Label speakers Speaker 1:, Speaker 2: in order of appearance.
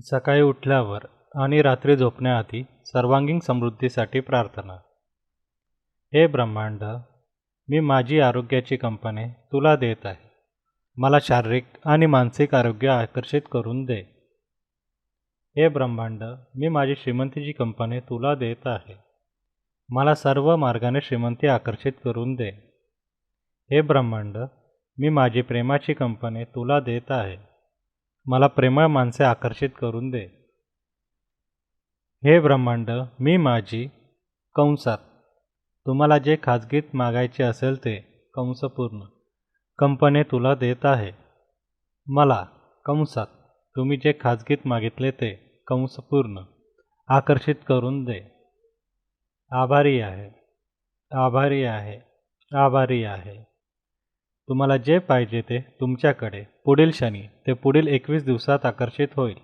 Speaker 1: सकाळी उठल्यावर आणि रात्री झोपण्याआधी सर्वांगीण समृद्धीसाठी प्रार्थना. हे ब्रह्मांड मी माझी आरोग्याची कंपनी तुला देत आहे. मला शारीरिक आणि मानसिक आरोग्य आकर्षित करून दे. हे ब्रह्मांड मी माझी श्रीमंतीची कंपनी तुला देत आहे. मला सर्व मार्गाने श्रीमंती आकर्षित करून दे. हे ब्रह्मांड मी माझी प्रेमाची कंपनी तुला देत आहे. मला प्रेमळ माणसे आकर्षित करून दे. हे ब्रह्मांड मी माझी कंसात. तुम्हाला जे खाजगीत मागायचे असेल ते कंसपूर्ण कंपनी तुला देत आहे. मला कंसात. तुम्ही जे खाजगीत मागितले ते कंसपूर्ण आकर्षित करून दे. आभारी आहे. आभारी आहे. आभारी आहे. तुम्हाला जे पाहिजे ते तुमच्याकडे. पुढील शनी ते पुढील एकवीस दिवसात आकर्षित होईल.